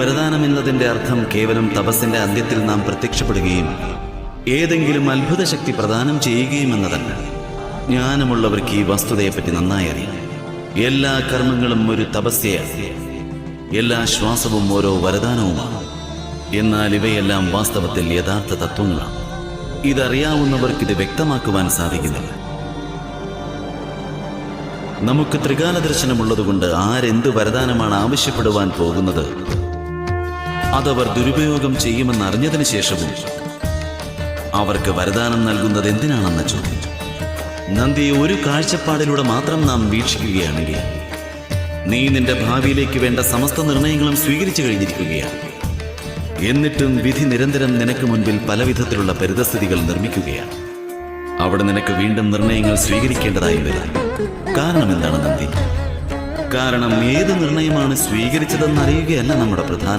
വരദാനം എന്നതിന്റെ അർത്ഥം കേവലം തപസ്സിന്റെ അന്ത്യത്തിൽ നാം പ്രത്യക്ഷപ്പെടുകയും ഏതെങ്കിലും അത്ഭുത ശക്തി പ്രദാനം ചെയ്യുകയും എന്നതല്ല. ജ്ഞാനമുള്ളവർക്ക് ഈ വസ്തുതയെപ്പറ്റി നന്നായി അറിയാം. എല്ലാ കർമ്മങ്ങളും ഒരു തപസ്യയാണ്. എല്ലാ ശ്വാസവും ഓരോ വരദാനവുമാണ്. എന്നാൽ ഇവയെല്ലാം വാസ്തവത്തിൽ യഥാർത്ഥ തത്വങ്ങളാണ്. ഇതറിയാവുന്നവർക്ക് ഇത് വ്യക്തമാക്കുവാൻ സാധിക്കുന്നില്ല. നമുക്ക് ത്രികാല ദർശനമുള്ളതുകൊണ്ട് ആരെന്ത് വരദാനമാണ് ആവശ്യപ്പെടുവാൻ പോകുന്നത് അതവർ ദുരുപയോഗം ചെയ്യുമെന്ന് അറിഞ്ഞതിന് ശേഷവും അവർക്ക് വരദാനം നൽകുന്നത് എന്തിനാണെന്ന് ചോദിച്ചു നന്ദിയെ ഒരു കാഴ്ചപ്പാടിലൂടെ മാത്രം നാം വീക്ഷിക്കുകയാണെങ്കിൽ നീ നിന്റെ ഭാവിയിലേക്ക് വേണ്ട സമസ്ത നിർണയങ്ങളും സ്വീകരിച്ചു കഴിഞ്ഞിരിക്കുകയാണ്. എന്നിട്ടും വിധി നിരന്തരം നിനക്ക് മുൻപിൽ പലവിധത്തിലുള്ള പരിതസ്ഥിതികൾ നിർമ്മിക്കുകയാണ്. അവിടെ നിനക്ക് വീണ്ടും നിർണയങ്ങൾ സ്വീകരിക്കേണ്ടതായി വരാം. കാരണം എന്താണ് നന്ദി? കാരണം ഏത് നിർണയമാണ് സ്വീകരിച്ചതെന്ന് അറിയുകയല്ല നമ്മുടെ പ്രധാന